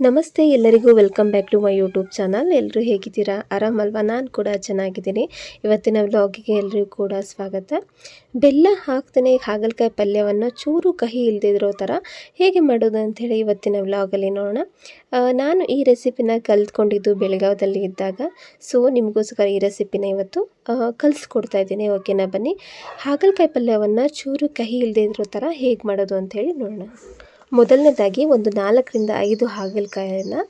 ನಮಸ್ತೆ, ಎಲ್ಲರಿಗೂ welcome back to my YouTube channel. ಎಲ್ಲರೂ ಹೇಗಿದ್ದೀರಾ? ಆರಾಮಲ್ವಾ? ನಾನು ಕೂಡ ಚೆನ್ನಾಗಿದ್ದೀನಿ. ಇವತ್ತಿನ ವ್ಲಾಗಿಗೆ ಎಲ್ಲರಿಗೂ ಕೂಡ ಸ್ವಾಗತ. ಬೆಲ್ಲ ಹಾಕ್ತಾನೆ, ಹಾಗಲಕಾಯಿ ಪಲ್ಯವನ್ನು ಚೂರು ಕಹಿ ಇಲ್ದಿದ್ರೋ ಥರ ಹೇಗೆ ಮಾಡೋದು ಅಂಥೇಳಿ ಇವತ್ತಿನ ವ್ಲಾಗಲ್ಲಿ ನೋಡೋಣ. ನಾನು ಈ ರೆಸಿಪಿನ ಕಲ್ತ್ಕೊಂಡಿದ್ದು ಬೆಳಗಾವದಲ್ಲಿ ಇದ್ದಾಗ. ಸೊ, ನಿಮಗೋಸ್ಕರ ಈ ರೆಸಿಪಿನ ಇವತ್ತು ಕಲಿಸ್ಕೊಡ್ತಾ ಇದ್ದೀನಿ. ಓಕೆನಾ? ಬನ್ನಿ. ಹಾಗಲಕಾಯಿ ಪಲ್ಯವನ್ನು ಚೂರು ಕಹಿ ಇಲ್ಲದೆ ಇರೋ ಥರ ಹೇಗೆ ಮಾಡೋದು ಅಂಥೇಳಿ ನೋಡೋಣ. ಮೊದಲನೇದಾಗಿ ಒಂದು ನಾಲ್ಕರಿಂದ ಐದು ಹಾಗಲಕಾಯನ್ನು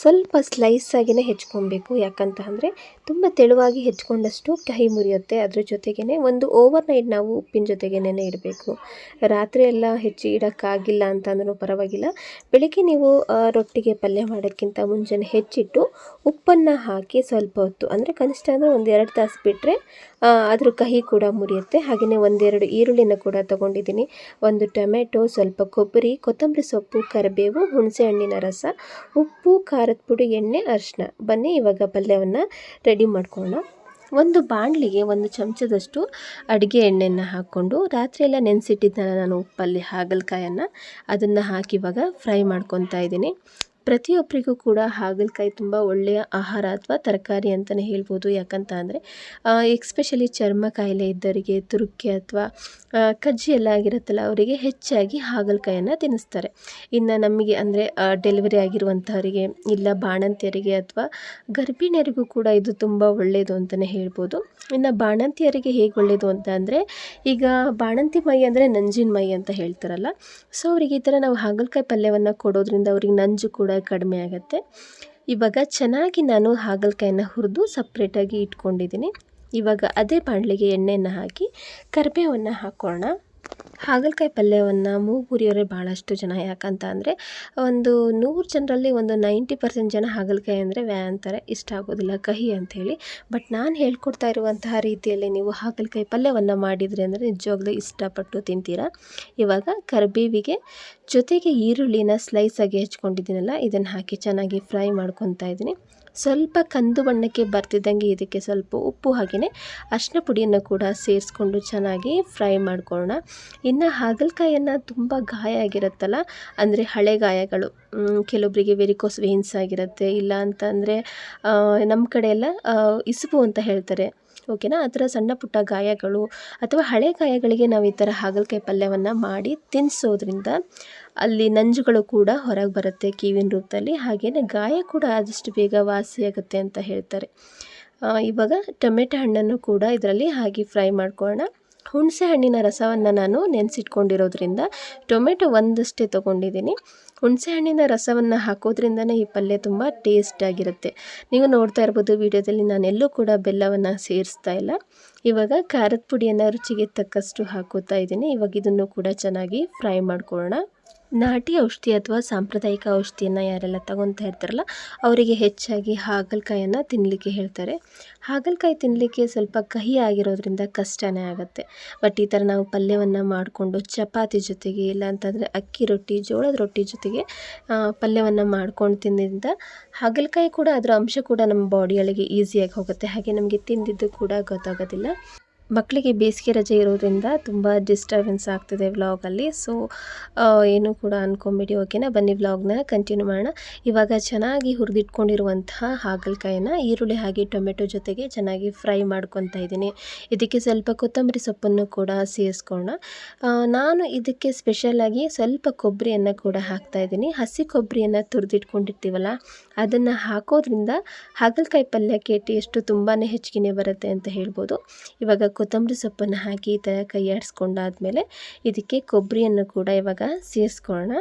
ಸ್ವಲ್ಪ ಸ್ಲೈಸ್ ಆಗಿನೇ ಹೆಚ್ಕೊಬೇಕು. ಯಾಕಂತ ಅಂದರೆ ತುಂಬ ತೆಳುವಾಗಿ ಹೆಚ್ಕೊಂಡಷ್ಟು ಕಹಿ ಮುರಿಯುತ್ತೆ. ಅದ್ರ ಜೊತೆಗೇ ಒಂದು ಓವರ್ ನೈಟ್ ನಾವು ಉಪ್ಪಿನ ಜೊತೆಗೇನೆ ಇಡಬೇಕು. ರಾತ್ರಿ ಎಲ್ಲ ಹೆಚ್ಚಿ ಇಡೋಕ್ಕಾಗಿಲ್ಲ ಅಂತಂದ್ರೂ ಪರವಾಗಿಲ್ಲ. ಬೆಳಿಗ್ಗೆ ನೀವು ರೊಟ್ಟಿಗೆ ಪಲ್ಯ ಮಾಡೋಕ್ಕಿಂತ ಮುಂಚೆನೇ ಹೆಚ್ಚಿಟ್ಟು ಉಪ್ಪನ್ನು ಹಾಕಿ ಸ್ವಲ್ಪ ಹೊತ್ತು, ಅಂದರೆ ಕನಿಷ್ಠ ಅಂದರೆ ಒಂದು ಎರಡು ತಾಸು ಬಿಟ್ಟರೆ ಅದ್ರ ಕಹಿ ಕೂಡ ಮುರಿಯುತ್ತೆ. ಹಾಗೆಯೇ ಒಂದೆರಡು ಈರುಳ್ಳಿನ ಕೂಡ ತೊಗೊಂಡಿದ್ದೀನಿ. ಒಂದು ಟೊಮೆಟೊ, ಸ್ವಲ್ಪ ಕೊಬ್ಬರಿ ಕೊತ್ತಂಬರಿ ಸೊಪ್ಪು, ಕರಿಬೇವು, ಹುಣಸೆ ಹಣ್ಣಿನ ರಸ, ಉಪ್ಪು, ಖಾರದ ಪುಡಿ, ಎಣ್ಣೆ ಅರಿಶಿನ ಬನ್ನಿ ಇವಾಗ ಪಲ್ಯವನ್ನು ರೆಡಿ ಮಾಡ್ಕೊಳ್ಳೋಣ. ಒಂದು ಬಾಣಲಿಗೆ ಒಂದು ಚಮಚದಷ್ಟು ಅಡುಗೆ ಎಣ್ಣೆಯನ್ನು ಹಾಕ್ಕೊಂಡು ರಾತ್ರಿ ಎಲ್ಲ ನೆನೆಸಿಟ್ಟಿದ್ದ ನಾನು ಉಪ್ಪಲ್ಲಿ ಹಾಗಲಕಾಯನ್ನು, ಅದನ್ನು ಹಾಕಿ ಇವಾಗ ಫ್ರೈ ಮಾಡ್ಕೊತಾ ಇದ್ದೀನಿ. ಪ್ರತಿಯೊಬ್ಬರಿಗೂ ಕೂಡ ಹಾಗಲಕಾಯಿ ತುಂಬ ಒಳ್ಳೆಯ ಆಹಾರ ಅಥವಾ ತರಕಾರಿ ಅಂತಲೇ ಹೇಳ್ಬೋದು. ಯಾಕಂತ ಅಂದರೆ ಎಕ್ಸ್ಪೆಷಲಿ ಚರ್ಮ ಕಾಯಿಲೆ ಇದ್ದವರಿಗೆ, ತುರುಕಿ ಅಥವಾ ಕಜ್ಜಿ ಎಲ್ಲ ಆಗಿರುತ್ತಲ್ಲ, ಅವರಿಗೆ ಹೆಚ್ಚಾಗಿ ಹಾಗಲಕಾಯನ್ನು ತಿನ್ನಿಸ್ತಾರೆ. ಇನ್ನು ನಮಗೆ ಅಂದರೆ ಡೆಲಿವರಿ ಆಗಿರುವಂಥವರಿಗೆ ಇಲ್ಲ ಬಾಣಂತಿಯರಿಗೆ ಅಥವಾ ಗರ್ಭಿಣಿಯರಿಗೂ ಕೂಡ ಇದು ತುಂಬ ಒಳ್ಳೆಯದು ಅಂತಲೇ ಹೇಳ್ಬೋದು. ಇನ್ನು ಬಾಣಂತಿಯರಿಗೆ ಹೇಗೆ ಒಳ್ಳೆಯದು ಅಂತ ಅಂದರೆ, ಈಗ ಬಾಣಂತಿ ಮೈ ಅಂದರೆ ನಂಜಿನ ಮೈ ಅಂತ ಹೇಳ್ತಾರಲ್ಲ, ಸೊ ಅವರಿಗೆ ಈ ಥರ ನಾವು ಹಾಗಲಕಾಯಿ ಪಲ್ಯವನ್ನು ಕೊಡೋದ್ರಿಂದ ಅವ್ರಿಗೆ ನಂಜು ಕೂಡ ಕಡಿಮೆ ಆಗುತ್ತೆ. ಇವಾಗ ಚೆನ್ನಾಗಿ ನಾನು ಹಾಗಲಕಾಯನ್ನ ಹುರಿದು ಸಪ್ರೇಟಾಗಿ ಇಟ್ಕೊಂಡಿದ್ದೀನಿ. ಇವಾಗ ಅದೇ ಬಾಣಲಿಗೆ ಎಣ್ಣೆನ ಹಾಕಿ ಕರಿಬೇವನ್ನು ಹಾಕೋಣ. ಹಾಗಲಕಾಯಿ ಪಲ್ಯವನ್ನು ಮೂಗು ಮುರಿಯೋರೆ ಭಾಳಷ್ಟು ಜನ. ಯಾಕಂತ ಅಂದರೆ ಒಂದು ನೂರು ಜನರಲ್ಲಿ ಒಂದು ನೈಂಟಿ ಪರ್ಸೆಂಟ್ ಜನ ಹಾಗಲಕಾಯಿ ಅಂದರೆ ವ್ಯಾ ಅಂತಾರೆ ಇಷ್ಟ ಆಗೋದಿಲ್ಲ, ಕಹಿ ಅಂಥೇಳಿ. ಬಟ್ ನಾನು ಹೇಳ್ಕೊಡ್ತಾ ಇರುವಂತಹ ರೀತಿಯಲ್ಲಿ ನೀವು ಹಾಗಲಕಾಯಿ ಪಲ್ಯವನ್ನು ಮಾಡಿದರೆ ಅಂದರೆ ನಿಜವಾಗ್ಲೂ ಇಷ್ಟಪಟ್ಟು ತಿಂತೀರಾ? ಇವಾಗ ಕರಿಬೇವಿಗೆ ಜೊತೆಗೆ ಈರುಳ್ಳಿನ ಸ್ಲೈಸಾಗಿ ಹೆಚ್ಕೊಂಡಿದ್ದೀನಲ್ಲ, ಇದನ್ನು ಹಾಕಿ ಚೆನ್ನಾಗಿ ಫ್ರೈ ಮಾಡ್ಕೊತಾ ಇದ್ದೀನಿ. ಸ್ವಲ್ಪ ಕಂದು ಬಣ್ಣಕ್ಕೆ ಬರ್ತಿದ್ದಂಗೆ ಇದಕ್ಕೆ ಸ್ವಲ್ಪ ಉಪ್ಪು ಹಾಗೆಯೇ ಅರಿಶಿನ ಪುಡಿಯನ್ನು ಕೂಡ ಸೇರಿಸ್ಕೊಂಡು ಚೆನ್ನಾಗಿ ಫ್ರೈ ಮಾಡ್ಕೊಳ್ಳೋಣ. ಇನ್ನು ಹಾಗಲಕಾಯನ್ನು ತುಂಬ ಗಾಯ ಆಗಿರುತ್ತಲ್ಲ, ಅಂದರೆ ಹಳೆ ಗಾಯಗಳು ಕೆಲವೊಬ್ಬರಿಗೆ ವೆರಿಕೋಸ್ ವೇನ್ಸ್ ಆಗಿರುತ್ತೆ, ಇಲ್ಲ ಅಂತ ಅಂದರೆ ನಮ್ಮ ಕಡೆ ಎಲ್ಲ ಇಸುಬು ಅಂತ ಹೇಳ್ತಾರೆ. ಓಕೆನಾ ಆ ಥರ ಸಣ್ಣ ಪುಟ್ಟ ಗಾಯಗಳು ಅಥವಾ ಹಳೆ ಗಾಯಗಳಿಗೆ ನಾವು ಈ ಥರ ಹಾಗಲಕಾಯಿ ಪಲ್ಯವನ್ನು ಮಾಡಿ ತಿನ್ನಿಸೋದ್ರಿಂದ ಅಲ್ಲಿ ನಂಜುಗಳು ಕೂಡ ಹೊರಗೆ ಬರುತ್ತೆ ಕಿವಿನ ರೂಪದಲ್ಲಿ. ಹಾಗೆಯೇ ಗಾಯ ಕೂಡ ಆದಷ್ಟು ಬೇಗ ವಾಸಿಯಾಗುತ್ತೆ ಅಂತ ಹೇಳ್ತಾರೆ. ಇವಾಗ ಟೊಮೆಟೊ ಹಣ್ಣನ್ನು ಕೂಡ ಇದರಲ್ಲಿ ಹಾಗೆ ಫ್ರೈ ಮಾಡ್ಕೊಳ್ಳೋಣ. ಹುಣಸೆ ಹಣ್ಣಿನ ರಸವನ್ನು ನಾನು ನೆನೆಸಿಟ್ಕೊಂಡಿರೋದ್ರಿಂದ ಟೊಮೆಟೊ ಒಂದಷ್ಟೇ ತೊಗೊಂಡಿದ್ದೀನಿ. ಹುಣಸೆ ಹಣ್ಣಿನ ರಸವನ್ನು ಹಾಕೋದ್ರಿಂದನೇ ಈ ಪಲ್ಯ ತುಂಬ ಟೇಸ್ಟಾಗಿರುತ್ತೆ ನೀವು ನೋಡ್ತಾ ಇರ್ಬೋದು, ವಿಡಿಯೋದಲ್ಲಿ ನಾನೆಲ್ಲೂ ಕೂಡ ಬೆಲ್ಲವನ್ನು ಸೇರಿಸ್ತಾ ಇಲ್ಲ. ಇವಾಗ ಖಾರದ ಪುಡಿಯನ್ನು ರುಚಿಗೆ ತಕ್ಕಷ್ಟು ಹಾಕೋತಾ ಇದ್ದೀನಿ. ಇವಾಗ ಇದನ್ನು ಕೂಡ ಚೆನ್ನಾಗಿ ಫ್ರೈ ಮಾಡ್ಕೊಳ್ಳೋಣ. ನಾಟಿ ಔಷಧಿ ಅಥವಾ ಸಾಂಪ್ರದಾಯಿಕ ಔಷಧಿಯನ್ನು ಯಾರೆಲ್ಲ ತಗೊತಾ ಇರ್ತಾರಲ್ಲ, ಅವರಿಗೆ ಹೆಚ್ಚಾಗಿ ಹಾಗಲಕಾಯನ್ನು ತಿನ್ನಲಿಕ್ಕೆ ಹೇಳ್ತಾರೆ. ಹಾಗಲಕಾಯಿ ತಿನ್ನಲಿಕ್ಕೆ ಸ್ವಲ್ಪ ಕಹಿ ಆಗಿರೋದ್ರಿಂದ ಕಷ್ಟನೇ ಆಗುತ್ತೆ. ಬಟ್ ಈ ಥರ ನಾವು ಪಲ್ಯವನ್ನು ಮಾಡಿಕೊಂಡು ಚಪಾತಿ ಜೊತೆಗೆ ಇಲ್ಲ ಅಂತಂದರೆ ಅಕ್ಕಿ ರೊಟ್ಟಿ, ಜೋಳದ ರೊಟ್ಟಿ ಜೊತೆಗೆ ಪಲ್ಯವನ್ನು ಮಾಡ್ಕೊಂಡು ತಿಂದಿದ್ದರಿಂದ ಹಾಗಲಕಾಯಿ ಕೂಡ ಅದರ ಅಂಶ ಕೂಡ ನಮ್ಮ ಬಾಡಿಯೊಳಗೆ ಈಸಿಯಾಗಿ ಹೋಗುತ್ತೆ. ಹಾಗೆ ನಮಗೆ ತಿಂದಿದ್ದು ಕೂಡ ಗೊತ್ತಾಗೋದಿಲ್ಲ. ಮಕ್ಕಳಿಗೆ ಬೇಸಿಗೆ ರಜೆ ಇರೋದ್ರಿಂದ ತುಂಬ ಡಿಸ್ಟರ್ಬೆನ್ಸ್ ಆಗ್ತಿದೆ ವ್ಲಾಗಲ್ಲಿ ಸೊ ಏನು ಕೂಡ ಅಂದ್ಕೊಂಬಿಡಿ ಓಕೆನಾ ಬನ್ನಿ ವ್ಲಾಗ್ನ ಕಂಟಿನ್ಯೂ ಮಾಡೋಣ. ಇವಾಗ ಚೆನ್ನಾಗಿ ಹುರಿದಿಟ್ಕೊಂಡಿರುವಂತಹ ಹಾಗಲಕಾಯಿನ ಈರುಳ್ಳಿ ಹಾಗೆ ಟೊಮೆಟೊ ಜೊತೆಗೆ ಚೆನ್ನಾಗಿ ಫ್ರೈ ಮಾಡ್ಕೊತಾ ಇದ್ದೀನಿ. ಇದಕ್ಕೆ ಸ್ವಲ್ಪ ಕೊತ್ತಂಬರಿ ಸೊಪ್ಪನ್ನು ಕೂಡ ಸೇರಿಸ್ಕೊಳ್ಳೋಣ. ನಾನು ಇದಕ್ಕೆ ಸ್ಪೆಷಲಾಗಿ ಸ್ವಲ್ಪ ಕೊಬ್ಬರಿಯನ್ನು ಕೂಡ ಹಾಕ್ತಾ ಇದ್ದೀನಿ. ಹಸಿ ಕೊಬ್ಬರಿಯನ್ನು ತುರಿದಿಟ್ಕೊಂಡಿರ್ತೀವಲ್ಲ, ಅದನ್ನು ಹಾಕೋದ್ರಿಂದ ಹಾಗಲಕಾಯಿ ಪಲ್ಯಕ್ಕೆ ಟೇಸ್ಟು ತುಂಬಾ ಹೆಚ್ಚಿಗೆ ಬರುತ್ತೆ ಅಂತ ಹೇಳ್ಬೋದು. ಇವಾಗ ಕೊತ್ತಂಬರಿ ಸೊಪ್ಪನ್ನು ಹಾಕಿ ಈ ಥರ ಕೈ ಇದಕ್ಕೆ ಕೊಬ್ಬರಿಯನ್ನು ಕೂಡ ಇವಾಗ ಸೇರಿಸ್ಕೊಳ್ಳೋಣ.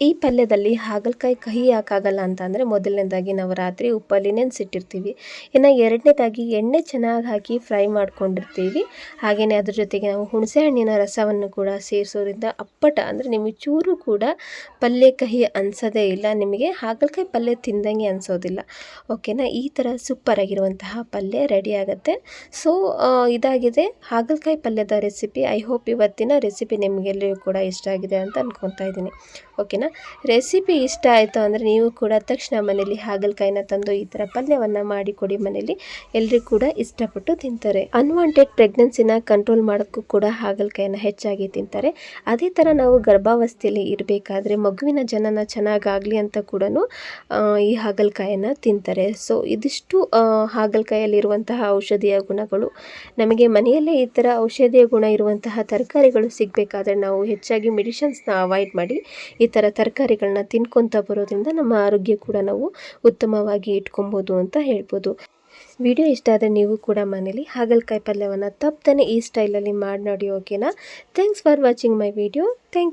ಈ ಪಲ್ಯದಲ್ಲಿ ಹಾಗಲಕಾಯಿ ಕಹಿ ಯಾಕಾಗಲ್ಲ ಅಂತ ಅಂದರೆ ಮೊದಲನೇದಾಗಿ ನಾವು ರಾತ್ರಿ ಉಪ್ಪಲ್ಲಿ ನೆನೆಸಿಟ್ಟಿರ್ತೀವಿ ಇನ್ನು ಎರಡನೇದಾಗಿ ಎಣ್ಣೆ ಚೆನ್ನಾಗಿ ಹಾಕಿ ಫ್ರೈ ಮಾಡ್ಕೊಂಡಿರ್ತೀವಿ. ಹಾಗೆಯೇ ಅದ್ರ ಜೊತೆಗೆ ನಾವು ಹುಣಸೆ ಹಣ್ಣಿನ ರಸವನ್ನು ಕೂಡ ಸೇರಿಸೋದ್ರಿಂದ ಅಪ್ಪಟ ಅಂದರೆ ನಿಮಗೆ ಚೂರು ಕೂಡ ಪಲ್ಯ ಕಹಿ ಅನಿಸೋದೇ ಇಲ್ಲ. ನಿಮಗೆ ಹಾಗಲಕಾಯಿ ಪಲ್ಯ ತಿಂದಂಗೆ ಅನಿಸೋದಿಲ್ಲ. ಓಕೆನಾ? ಈ ಥರ ಸೂಪರಾಗಿರುವಂತಹ ಪಲ್ಯ ರೆಡಿ ಆಗುತ್ತೆ. ಸೊ ಇದಾಗಿದೆ. ಹಾಗಲಕಾಯಿ ಪಲ್ಯದ ರೆಸಿಪಿ. ಐ ಹೋಪ್ ಇವತ್ತಿನ ರೆಸಿಪಿ ನಿಮಗೆಲ್ಲರಿಗೂ ಕೂಡ ಇಷ್ಟ ಆಗಿದೆ ಅಂತ ಅಂದ್ಕೊತಾ ಇದ್ದೀನಿ. ಓಕೆನಾ? ರೆಸಿಪಿ ಇಷ್ಟ ಆಯಿತು ಅಂದರೆ ನೀವು ಕೂಡ ತಕ್ಷಣ ಮನೇಲಿ ಹಾಗಲಕಾಯಿನ ತಂದು ಈ ಥರ ಪಲ್ಯವನ್ನು ಮಾಡಿಕೊಡಿ ಮನೇಲಿ ಎಲ್ಲರೂ ಕೂಡ ಇಷ್ಟಪಟ್ಟು ತಿಂತಾರೆ. ಅನ್ವಾಂಟೆಡ್ ಪ್ರೆಗ್ನೆನ್ಸಿನ ಕಂಟ್ರೋಲ್ ಮಾಡೋಕ್ಕೂ ಕೂಡ ಹಾಗಲಕಾಯಿನ ಹೆಚ್ಚಾಗಿ ತಿಂತಾರೆ. ಅದೇ ಥರ ನಾವು ಗರ್ಭಾವಸ್ಥೆಯಲ್ಲಿ ಇರಬೇಕಾದ್ರೆ ಮಗುವಿನ ಜನನ ಚೆನ್ನಾಗಾಗಲಿ ಅಂತ ಕೂಡ ಈ ಹಾಗಲಕಾಯನ್ನು ತಿಂತಾರೆ. ಸೊ ಇದಿಷ್ಟು ಹಾಗಲಕಾಯಲ್ಲಿರುವಂತಹ ಔಷಧೀಯ ಗುಣಗಳು. ನಮಗೆ ಮನೆಯಲ್ಲೇ ಈ ಥರ ಔಷಧೀಯ ಗುಣ ಇರುವಂತಹ ತರಕಾರಿಗಳು ಸಿಗಬೇಕಾದ್ರೆ ನಾವು ಹೆಚ್ಚಾಗಿ ಮೆಡಿಷನ್ಸ್ನ ಅವಾಯ್ಡ್ ಮಾಡಿ ಈ ಥರ ತರಕಾರಿಗಳನ್ನ ತಿನ್ಕೊತ ಬರೋದ್ರಿಂದ ನಮ್ಮ ಆರೋಗ್ಯ ಕೂಡ ನಾವು ಉತ್ತಮವಾಗಿ ಇಟ್ಕೊಬೋದು ಅಂತ ಹೇಳ್ಬೋದು. ವಿಡಿಯೋ ಇಷ್ಟ ಆದರೆ ನೀವು ಕೂಡ ಮನೇಲಿ ಹಾಗಲಕಾಯಿ ಪಲ್ಯವನ್ನು ತಪ್ಪದೇ ಈ ಸ್ಟೈಲಲ್ಲಿ ಮಾಡಿ ನೋಡಿ ಓಕೆನಾ thanks for watching my video thank